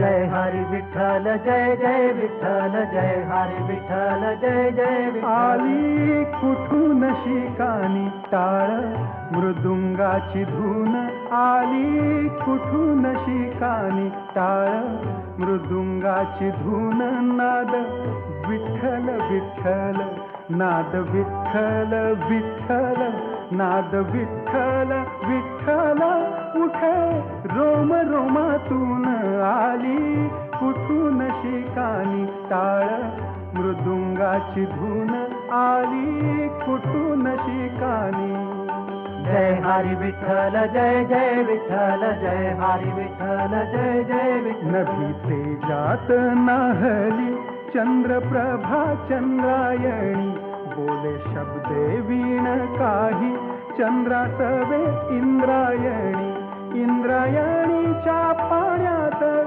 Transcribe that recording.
जय हरी विठल जय जय विठल जय हरी विठल जय जय आली कुठून शिकानी टाळ मृदुंगाची धून आली कुठून शिकानी टाळ मृदुंगाची धून नाद विठ्ठल विठ्ठल, नाद विठ्ठल विठ्ठल, नाद विठ्ठल विठ्ठल। उठे, रोम, रोमातून आली. कुठून शिकानी टाळ, मृदुंगाची धून आली. कुठून शिकानी. जय हरी विठ्ठल, जय जय विठ्ठल, जय हरी विठ्ठल, जय जय विठ्ठल. नभी तेजात नाहली चंद्रप्रभा चंद्रायणी. बोले शब्दे वीण काही चंद्रासवे इंद्रायणी.